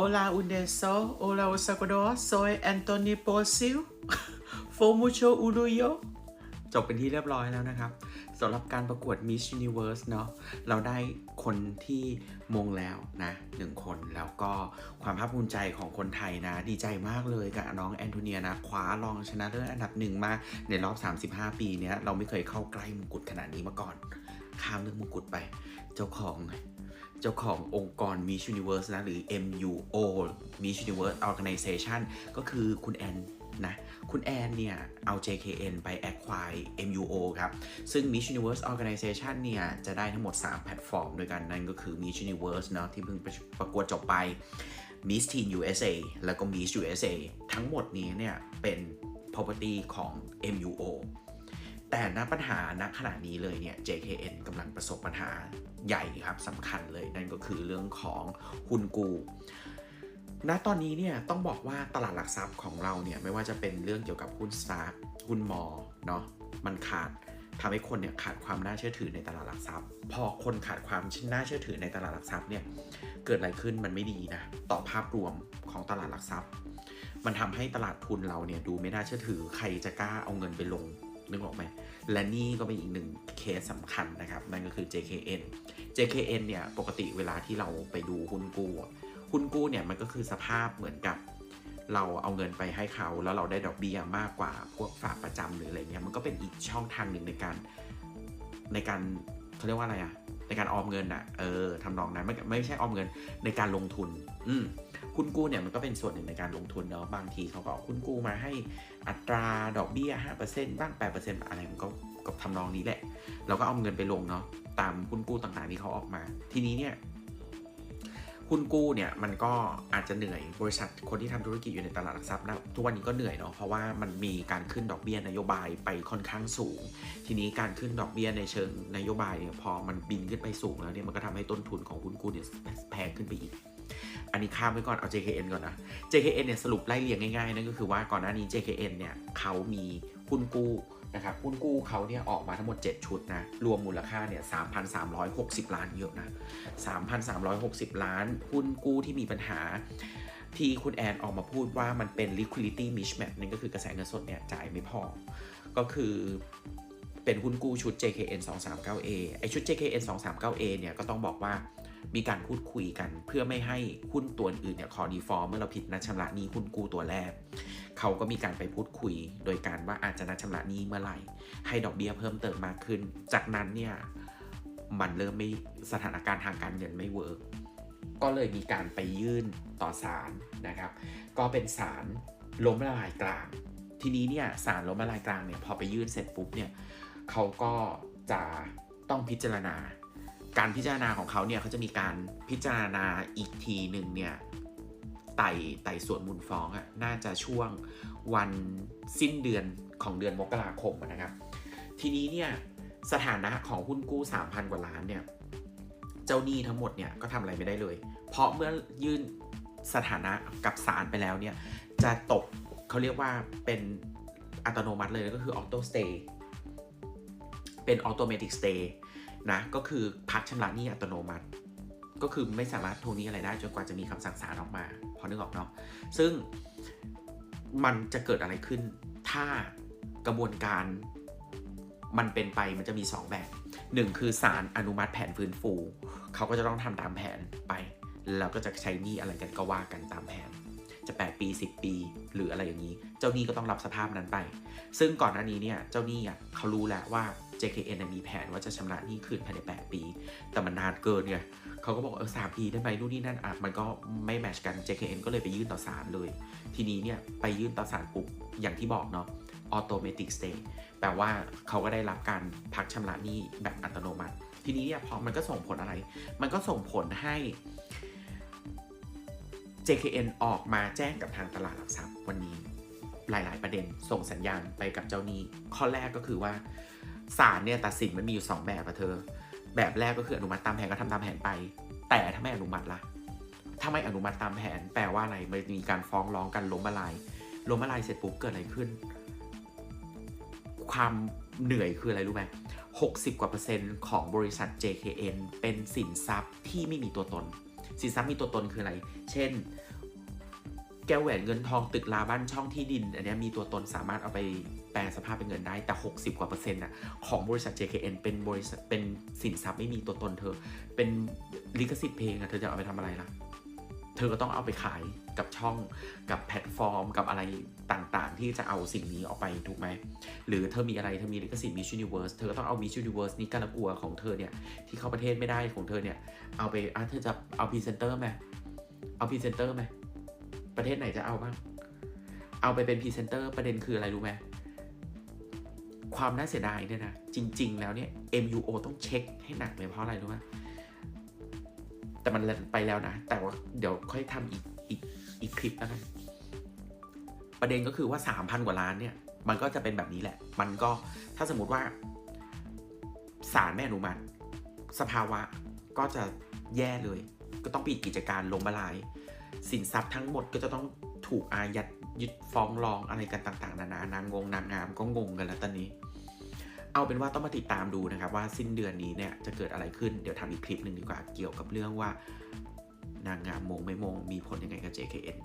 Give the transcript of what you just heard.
Hola un eso, hola osakado, soy Anthony Posil, for mucho uruyo จบเป็นที่เรียบร้อยแล้วนะครับสำหรับการประกวด Miss Universe เนาะเราได้คนที่มงแล้วนะหนึ่งคนแล้วก็ความภาคภูมิใจของคนไทยนะ ดีใจมากเลยกับน้องแอนโทเนียนะ คว้ารองชนะเลิศอันดับหนึ่งมาในรอบ 35 ปีเนี้ยเราไม่เคยเข้าใกล้มงกุฎขนาดนี้มาก่อน ข้ามเรื่องมงกุฎไป เจ้าของเจ้าขององค์กร Miss Universe นะ หรือ MUO Miss Universe Organization ก็คือคุณแอนนะ คุณแอนเนี่ย เอา JKN ไป acquire MUO ครับ ซึ่ง Miss Universe Organization เนี่ย จะได้ทั้งหมด 3 แพลตฟอร์มด้วยกัน นั่นก็คือ Miss Universe เนาะที่เพิ่งประกวดจบไป Miss Teen USA แล้วก็ Miss USA ทั้งหมดนี้เนี่ย เป็น property ของ MUO แต่ณปัญหาณขณะนี้เลยเนี่ย JKN กำลังประสบปัญหาใหญ่ครับสำคัญเลยนั่นก็คือเรื่องของหุ้นกูณตอนนี้เนี่ยต้องบอกว่าตลาดหลักทรัพย์ของเราเนี่ยไม่ว่าจะเป็นเรื่องเกี่ยวกับหุ้นสตาร์หุ้นมอเนาะมันขาดทำให้คนเนี่ยขาดความน่าเชื่อถือในตลาดหลักทรัพย์ พอคนขาดความน่าเชื่อถือในตลาดหลักทรัพย์เนี่ยเกิดอะไรขึ้นมันไม่ดีนะต่อภาพรวมของตลาดหลักทรัพย์ มันทำให้ตลาดทุนเราเนี่ยดูไม่น่าเชื่อถือใครจะกล้าเอาเงินไปลง นึกออกไหมและนี่ก็เป็นอีกหนึ่งเคสสำคัญนะครับ นั่นก็คือ JKN JKN เนี่ยปกติเวลาที่เราไปดูหุ้นกู้หุ้นกู้เนี่ยมันก็คือสภาพเหมือนกับเราเอาเงินไปให้เขาแล้วเราได้ดอกเบี้ยมากกว่าพวกฝากประจำหรืออะไรเงี้ยมันก็เป็นอีกช่องทางหนึ่งในการในการเขาเรียกว่าอะไรอะในการออมเงินอะเออทำนองนั้นไม่ไม่ใช่ออมเงินในการลงทุน อืม หุ้นกู้เนี่ยมันก็เป็นส่วนหนึ่งในการลงทุนเนาะบางทีเขาก็เอาหุ้นกู้มาให้อัตราดอกเบี้ย 5%บ้าง 8%อะไรมันก็ก็ทำนองนี้แหละเราก็เอาเงินไปลงเนาะตามหุ้นกู้ต่างๆที่เขาออกมา ทีนี้เนี่ยหุ้นกู้เนี่ยมันก็อาจจะเหนื่อยบริษัทคนที่ทำธุรกิจอยู่ในตลาดหลักทรัพย์นะทุกวันนี้ก็เหนื่อยเนาะเพราะว่ามันมีการขึ้นดอกเบี้ยนโยบายไปค่อนข้างสูง ทีนี้การขึ้นดอกเบี้ยในเชิงนโยบายเนี่ยพอมันบินขึ้นไปสูงแล้วเนี่ยมันก็ทำให้ต้นทุนของหุ้นกู้เนี่ยแพงขึ้นไปอีก อันนี้ข้ามไปก่อนเอา JKN ก่อนนะ JKN เนี่ยสรุปไล่เรียงง่ายๆนั่นก็คือว่าก่อนหน้านี้ JKN เนี่ยเขามีหุ้นกู้นะครับหุ้นกู้เขาเนี่ยออกมาทั้งหมด 7 ชุดนะ รวมมูลค่าเนี่ย 3,360 ล้านเยอะนะ 3,360 ล้าน หุ้นกู้ที่มีปัญหา ที่คุณแอนออกมาพูดว่ามันเป็น liquidity mismatch นั่นก็คือกระแสเงินสดเนี่ยจ่ายไม่พอ ก็คือเป็นหุ้นกู้ชุด JKN 239A ไอชุด JKN 239A เนี่ยก็ต้องบอกว่า มีการพูดคุยกันเพื่อไม่ให้หุ้นตัวอื่นเนี่ยขอดีฟอร์เมื่อเราผิดนัดชำระหนี้หุ้นกู้ตัวแรก เขาก็มีการไปพูดคุย โดยการว่าอาจจะนัดชำระหนี้เมื่อไหร่ ให้ดอกเบี้ยเพิ่มเติมมากขึ้น จากนั้นเนี่ยมันเริ่มไม่สถานการณ์ทางการเงินไม่เวิร์กก็เลยมีการไปยื่นต่อศาลนะครับ ก็เป็นศาลล้มละลายกลาง ทีนี้เนี่ยศาลล้มละลายกลางเนี่ยพอไปยื่นเสร็จปุ๊บเนี่ยเขาก็จะต้องพิจารณา การพิจารณาของเขาเนี่ยเขาจะมีการพิจารณาอีกทีหนึ่งเนี่ยไต่ไต่ส่วนมูลฟ้องอะน่าจะช่วงวันสิ้นเดือนของเดือนมกราคมนะครับ ทีนี้เนี่ยสถานะของหุ้นกู้ 3,000 กว่าล้านเนี่ยเจ้าหนี้ทั้งหมดเนี่ยก็ทำอะไรไม่ได้เลย เพราะเมื่อยื่นสถานะกับศาลไปแล้วเนี่ยจะตกเขาเรียกว่าเป็นอัตโนมัติเลยก็คือออโต้สเตย์เป็นออโตเมติกสเตย์ นะก็คือพักชำระหนี้อัตโนมัติ ก็คือไม่สามารถทวงหนี้อะไรได้จนกว่าจะมีคำสั่งศาลออกมา พอนึกออกเนาะซึ่งมันจะเกิดอะไรขึ้น ถ้ากระบวนการมันเป็นไปมันจะมี 2 แบบ 1 คือศาลอนุมัติแผนฟื้นฟู เขาก็จะต้องทำตามแผนไป แล้วก็จะใช้หนี้อะไรกันก็ว่ากันตามแผน จะ 8 ปี 10 ปี หรืออะไรอย่างนี้ เจ้าหนี้ก็ต้องรับสภาพนั้นไป ซึ่งก่อนหน้านี้เนี่ยเจ้าหนี้อะเขารู้แล้วว่า JKN มีแผนว่าจะชำระหนี้คืนภายใน 8 ปี แต่มันนานเกินไงเขาก็บอกเออสามปีได้ไหมนู่นนี่นั่นอะมันก็ไม่แมชกัน JKN ก็เลยไปยื่นต่อศาลเลย ทีนี้เนี่ยไปยื่นต่อศาลปุ๊บอย่างที่บอกเนาะ automatic stay แปลว่าเขาก็ได้รับการพักชำระหนี้แบบอัตโนมัติ ทีนี้เนี่ยพอมันก็ส่งผลอะไร มันก็ส่งผลให้ JKN ออกมาแจ้งกับทางตลาดหลักทรัพย์วันนี้ หลาย ๆ ประเด็นส่งสัญญาณไปกับเจ้าหนี้ ข้อแรกก็คือว่า ศาลเนี่ยตัดสินมันมีอยู่ 2 แบบอะเธอ แบบแรกก็คืออนุมัติตามแผนก็ทำตามแผนไป แต่ถ้าไม่อนุมัติล่ะ ถ้าไม่อนุมัติตามแผน แปลว่าอะไรมันมีการฟ้องร้องกันล้มละลายล้มละลายเสร็จปุ๊บเกิดอะไรขึ้น ความเหนื่อยคืออะไรรู้ไหม60กว่าเปอร์เซ็นต์ของบริษัท JKN เป็นสินทรัพย์ที่ไม่มีตัวตน สินทรัพย์มีตัวตนคืออะไร เช่น แก้วแหวนเงินทองตึกลาบ้านช่องที่ดิน อันนี้มีตัวตนสามารถเอาไปแปลสภาพเป็นเงินได้แต่ 60 กว่าเปอร์เซ็นต์น่ะของบริษัท JKN เป็นบริษัทเป็นสินทรัพย์ไม่มีตัวตนเธอ เป็นลิขสิทธิ์เพลงอะเธอจะเอาไปทำอะไรล่ะ เธอก็ต้องเอาไปขายกับช่องกับแพลตฟอร์ม กับอะไรต่างๆ ที่จะเอาสิ่งนี้ออกไปถูกไหม หรือเธอมีอะไรเธอมีลิขสิทธิ์ Miss Universe เธอก็ต้องเอา Miss Universe นี้การะกัวของเธอเนี่ยที่เข้าประเทศไม่ได้ของเธอเนี่ยเอาไปอะเธอจะเอาพรีเซนเตอร์ไหมเอาพรีเซนเตอร์ไหม ประเทศไหนจะเอาบ้าง เอาไปเป็นพรีเซนเตอร์ประเด็นคืออะไรรู้ไหมความน่าเสียดายเนี่ยนะ จริง ๆ แล้วเนี่ย MUO ต้องเช็คให้หนักเลยเพราะอะไรรู้ไหมแต่มันไปแล้วนะ แต่ว่าเดี๋ยวค่อยทำอีกอีกอีกคลิปแล้วกันประเด็นก็คือว่า 3,000 กว่าล้านเนี่ย มันก็จะเป็นแบบนี้แหละ มันก็ถ้าสมมติว่าศาลไม่อนุมัติสภาวะก็จะแย่เลย ก็ต้องปิดกิจการล้มละลาย สินทรัพย์ทั้งหมดก็จะต้องถูกอายัดยึดฟ้องร้องอะไรกันต่าง ๆ นานานางงงนางงามก็งงกันแล้วตอนนี้ เอาเป็นว่าต้องมาติดตามดูนะครับ ว่าสิ้นเดือนนี้เนี่ยจะเกิดอะไรขึ้นเดี๋ยวทำอีกคลิปหนึ่งดีกว่าเกี่ยวกับเรื่องว่านางงามมงไม่มงมีผลยังไงกับ JKN